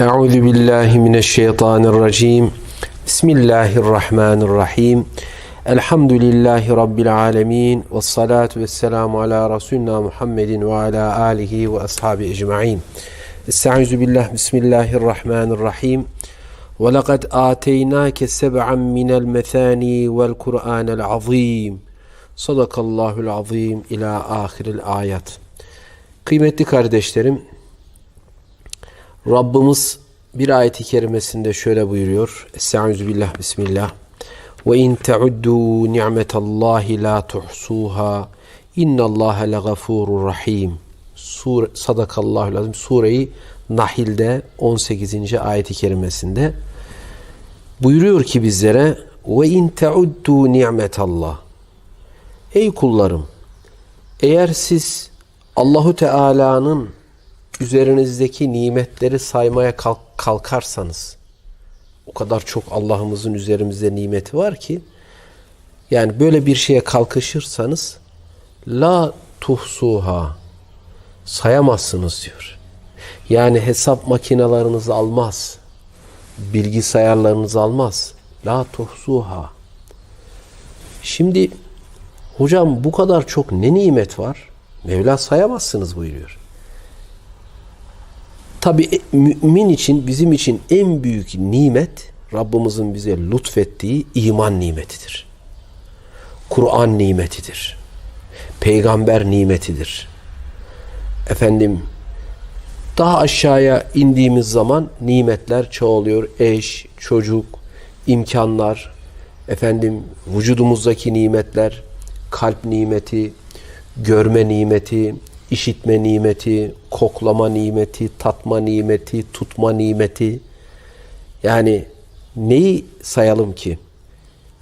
أعوذ بالله من الشيطان الرجيم. بسم الله الرحمن الرحيم. الحمد لله رب العالمين والصلاة والسلام على رسولنا محمد وعلى آله وأصحابه أجمعين. استعوذ بالله بسم الله الرحمن الرحيم. ولقد آتيناك سبعا من المثاني والقرآن العظيم. صدق الله العظيم إلى آخر الآيات. Kıymetli kardeşlerim, Rabbimiz bir ayeti kerimesinde şöyle buyuruyor. Estaizu billah bismillah. Ve in teuddu ni'metallahi la tuhsuha innallaha legafurur rahim. Sur Sadakallahu lazım. Sureyi Nahil'de 18. ayeti kerimesinde buyuruyor ki bizlere ve in teuddu ni'metallah. Ey kullarım eğer siz Allahu Teala'nın üzerinizdeki nimetleri saymaya kalk, kalkarsanız o kadar çok Allah'ımızın üzerimizde nimeti var ki yani böyle bir şeye kalkışırsanız la tuhsuha sayamazsınız diyor. Yani hesap makinalarınız almaz. Bilgisayarlarınız almaz. La tuhsuha. Şimdi hocam bu kadar çok ne nimet var? Mevla sayamazsınız buyuruyor. Tabi mümin için bizim için en büyük nimet Rabbimizin bize lütfettiği iman nimetidir. Kur'an nimetidir. Peygamber nimetidir. Efendim daha aşağıya indiğimiz zaman nimetler çoğalıyor. Eş, çocuk, imkanlar, efendim vücudumuzdaki nimetler, kalp nimeti, görme nimeti, işitme nimeti, koklama nimeti, tatma nimeti, tutma nimeti. Yani neyi sayalım ki?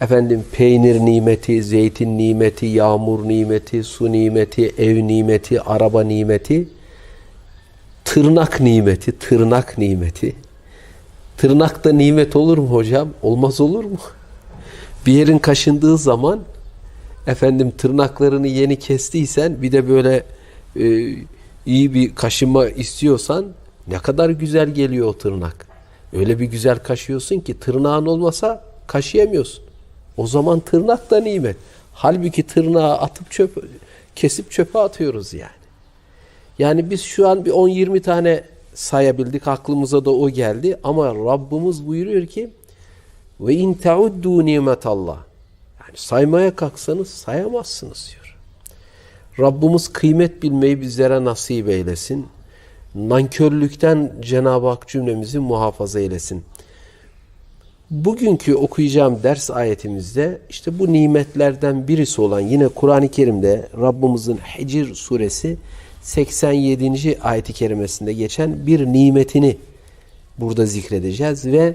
Efendim peynir nimeti, zeytin nimeti, yağmur nimeti, su nimeti, ev nimeti, araba nimeti, tırnak nimeti, tırnak nimeti. Tırnak da nimet olur mu hocam? Olmaz olur mu? Bir yerin kaşındığı zaman efendim tırnaklarını yeni kestiysen bir de böyle e, iyi bir kaşıma istiyorsan ne kadar güzel geliyor o tırnak. Öyle bir güzel kaşıyorsun ki tırnağın olmasa kaşıyamıyorsun. O zaman tırnak da nimet. Halbuki tırnağı atıp çöp kesip çöpe atıyoruz yani. Yani biz şu an bir 10-20 tane sayabildik. Aklımıza da o geldi. Ama Rabbimiz buyuruyor ki ve in teuddu nimetallah. Yani saymaya kalksanız sayamazsınız diyor. Rabbimiz kıymet bilmeyi bizlere nasip eylesin. Nankörlükten Cenab-ı Hak cümlemizi muhafaza eylesin. Bugünkü okuyacağım ders ayetimizde işte bu nimetlerden birisi olan yine Kur'an-ı Kerim'de Rabbimizin Hicr suresi 87. ayeti kerimesinde geçen bir nimetini burada zikredeceğiz ve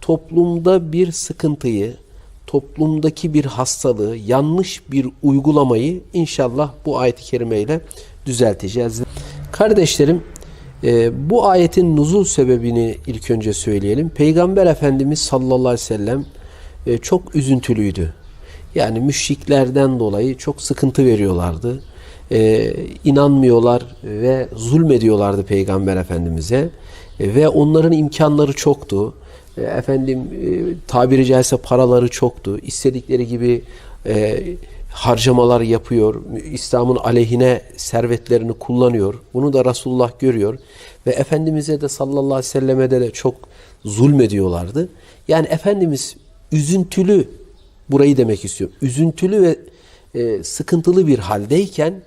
toplumda bir sıkıntıyı, toplumdaki bir hastalığı, yanlış bir uygulamayı inşallah bu ayet-i kerimeyle düzelteceğiz. Kardeşlerim, e, bu ayetin nuzul sebebini ilk önce söyleyelim. Peygamber Efendimiz sallallahu aleyhi ve sellem e, çok üzüntülüydü. Yani müşriklerden dolayı çok sıkıntı veriyorlardı. E, inanmıyorlar ve zulmediyorlardı Peygamber Efendimiz'e. E, ve onların imkanları çoktu e, efendim e, tabiri caizse paraları çoktu. İstedikleri gibi e, harcamalar yapıyor. İslam'ın aleyhine servetlerini kullanıyor. Bunu da Resulullah görüyor. Ve Efendimiz'e de sallallahu aleyhi ve selleme de, de çok zulmediyorlardı. Yani Efendimiz üzüntülü, burayı demek istiyorum. Üzüntülü ve e, sıkıntılı bir haldeyken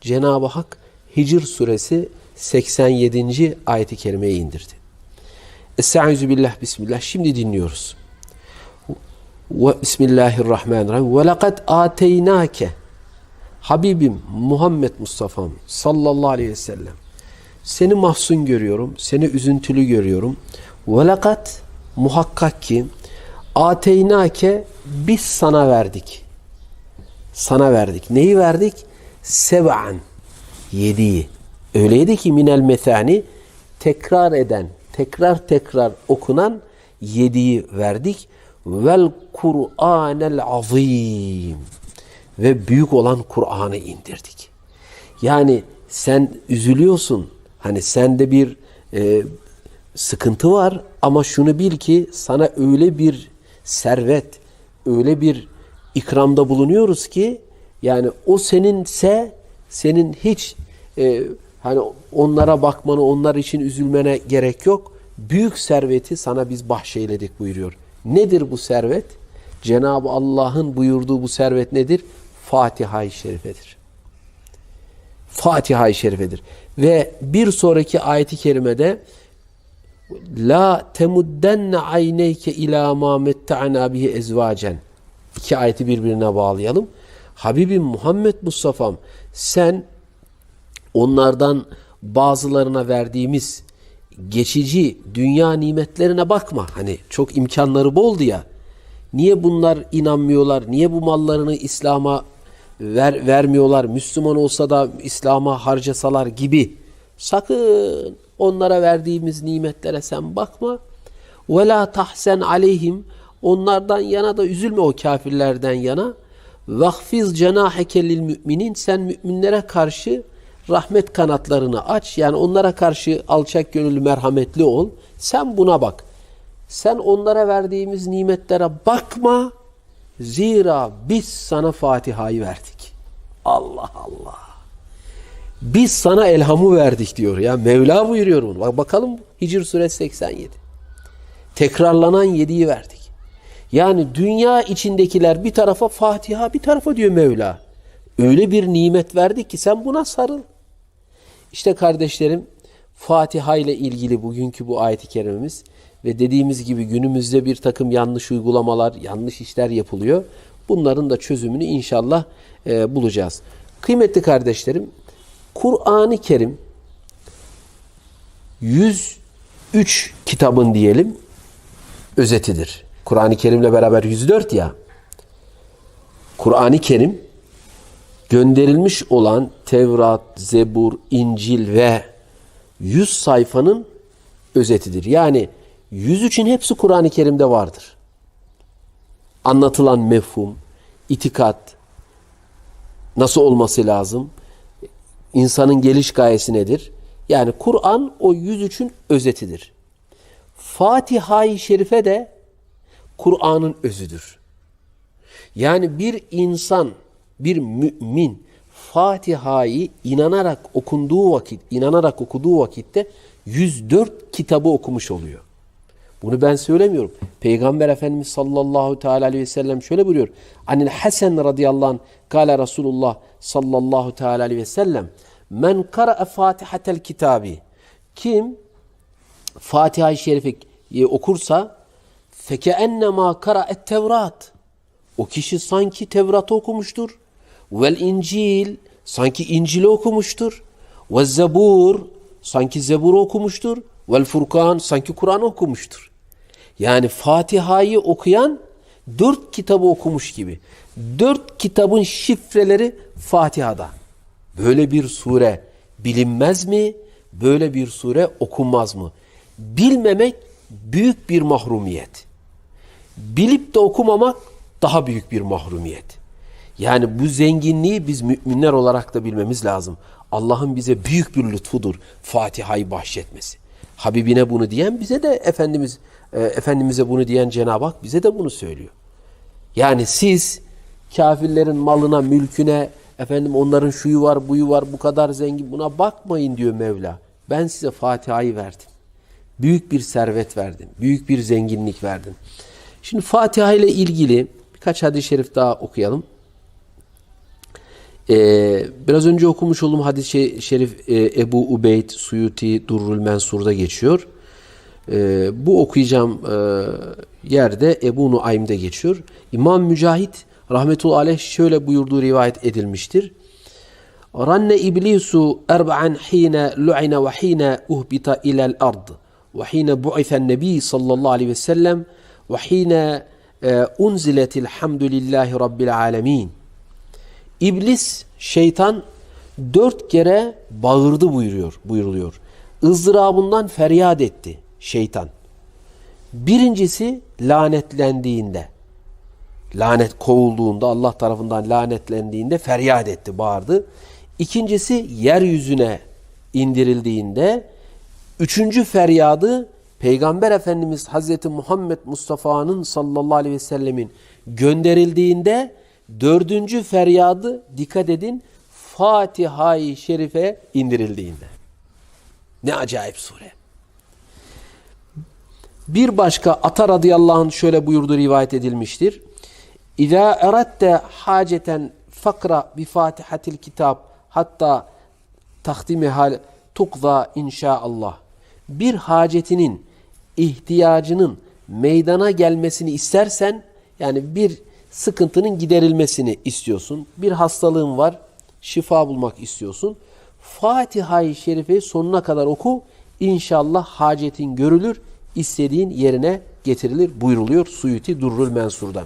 Cenab-ı Hak Hicr suresi 87. ayeti kerimeyi indirdi. Estaizu billah bismillah. Şimdi dinliyoruz. Ve Bismillahirrahmanirrahim. Ve lekad ateynake Habibim Muhammed Mustafa'm sallallahu aleyhi ve sellem. Seni mahzun görüyorum. Seni üzüntülü görüyorum. Ve lekad muhakkak ki ateynake biz sana verdik. Sana verdik. Neyi verdik? Seb'an. Yediği. Öyleydi ki minel methani tekrar eden, tekrar tekrar okunan yediği verdik. Vel Kur'anel azim. Ve büyük olan Kur'an'ı indirdik. Yani sen üzülüyorsun. Hani sende bir e, sıkıntı var ama şunu bil ki sana öyle bir servet, öyle bir ikramda bulunuyoruz ki yani o seninse senin hiç e, hani onlara bakmanı, onlar için üzülmene gerek yok. Büyük serveti sana biz bahşeyledik buyuruyor. Nedir bu servet? Cenab-ı Allah'ın buyurduğu bu servet nedir? Fatiha-i Şerifedir. Fatiha-i Şerifedir. Ve bir sonraki ayeti kerimede La temuddenne ayneyke ila ma metta'na bihi ezvacen. İki ayeti birbirine bağlayalım. Habibim Muhammed Mustafa'm sen onlardan bazılarına verdiğimiz geçici dünya nimetlerine bakma. Hani çok imkanları boldu ya. Niye bunlar inanmıyorlar? Niye bu mallarını İslam'a ver, vermiyorlar? Müslüman olsa da İslam'a harcasalar gibi. Sakın onlara verdiğimiz nimetlere sen bakma. Ve la tahsen aleyhim. Onlardan yana da üzülme o kafirlerden yana. Vahfiz cenaheke lil müminin. Sen müminlere karşı rahmet kanatlarını aç. Yani onlara karşı alçak gönüllü merhametli ol. Sen buna bak. Sen onlara verdiğimiz nimetlere bakma. Zira biz sana Fatiha'yı verdik. Allah Allah. Biz sana elhamı verdik diyor ya. Mevla buyuruyor bunu. Bak bakalım Hicr suresi 87. Tekrarlanan yediği verdik. Yani dünya içindekiler bir tarafa Fatiha bir tarafa diyor Mevla. Öyle bir nimet verdik ki sen buna sarıl. İşte kardeşlerim Fatiha ile ilgili bugünkü bu ayet-i kerimemiz ve dediğimiz gibi günümüzde bir takım yanlış uygulamalar, yanlış işler yapılıyor. Bunların da çözümünü inşallah e, bulacağız. Kıymetli kardeşlerim, Kur'an-ı Kerim 103 kitabın diyelim özetidir. Kur'an-ı Kerim'le beraber 104 ya. Kur'an-ı Kerim gönderilmiş olan Tevrat, Zebur, İncil ve 100 sayfanın özetidir. Yani 103'ün hepsi Kur'an-ı Kerim'de vardır. Anlatılan mefhum, itikat, nasıl olması lazım, insanın geliş gayesi nedir? Yani Kur'an o 103'ün özetidir. Fatiha-i Şerife de Kur'an'ın özüdür. Yani bir insan, bir mümin Fatiha'yı inanarak okunduğu vakit, inanarak okuduğu vakitte 104 kitabı okumuş oluyor. Bunu ben söylemiyorum. Peygamber Efendimiz sallallahu teala aleyhi ve sellem şöyle buyuruyor. Anil Hasan radıyallahu anh kâle Resulullah sallallahu teala aleyhi ve sellem men kara'a fatihatel kitabi kim Fatiha-i Şerif'i okursa fekeennemâ kara'et tevrat o kişi sanki Tevrat'ı okumuştur. Vel İncil sanki İncil'i okumuştur. Ve Zebur sanki Zebur'u okumuştur. Vel Furkan sanki Kur'an'ı okumuştur. Yani Fatiha'yı okuyan dört kitabı okumuş gibi. Dört kitabın şifreleri Fatiha'da. Böyle bir sure bilinmez mi? Böyle bir sure okunmaz mı? Bilmemek büyük bir mahrumiyet. Bilip de okumamak daha büyük bir mahrumiyet. Yani bu zenginliği biz müminler olarak da bilmemiz lazım. Allah'ın bize büyük bir lütfudur Fatiha'yı bahşetmesi. Habibine bunu diyen bize de Efendimiz e, Efendimiz'e bunu diyen Cenab-ı Hak bize de bunu söylüyor. Yani siz kafirlerin malına, mülküne, efendim onların şuyu var, buyu var, bu kadar zengin buna bakmayın diyor Mevla. Ben size Fatiha'yı verdim. Büyük bir servet verdim. Büyük bir zenginlik verdim. Şimdi Fatiha ile ilgili birkaç hadis-i şerif daha okuyalım. Ee, biraz önce okumuş olduğum hadis-i şerif e, Ebu Ubeyd Suyuti Durrul Mensur'da geçiyor. Ee, bu okuyacağım e, yerde Ebu Nuaym'de geçiyor. İmam Mücahit rahmetullahi aleyh şöyle buyurduğu rivayet edilmiştir. Ranne iblisu erba'an hine lu'ine ve hine uhbita ilel ard ve hine bu'ithen nebi sallallahu aleyhi ve sellem hine e, unziletil hamdülillahi rabbil alemin. İblis, şeytan dört kere bağırdı buyuruyor, buyuruluyor. ızdırabından feryat etti şeytan. Birincisi lanetlendiğinde, lanet kovulduğunda, Allah tarafından lanetlendiğinde feryat etti, bağırdı. İkincisi yeryüzüne indirildiğinde, üçüncü feryadı Peygamber Efendimiz Hazreti Muhammed Mustafa'nın sallallahu aleyhi ve sellemin gönderildiğinde dördüncü feryadı dikkat edin Fatiha-i Şerife indirildiğinde. Ne acayip sure. Bir başka Ata radıyallahu anh şöyle buyurdu rivayet edilmiştir. İza eratte haceten fakra bi fatihatil kitap hatta tahdimihal tukza inşaallah. Bir hacetinin ihtiyacının meydana gelmesini istersen yani bir sıkıntının giderilmesini istiyorsun. Bir hastalığın var, şifa bulmak istiyorsun. Fatiha-i Şerife'yi sonuna kadar oku. İnşallah hacetin görülür, istediğin yerine getirilir buyuruluyor Suyuti Durrul Mensur'da.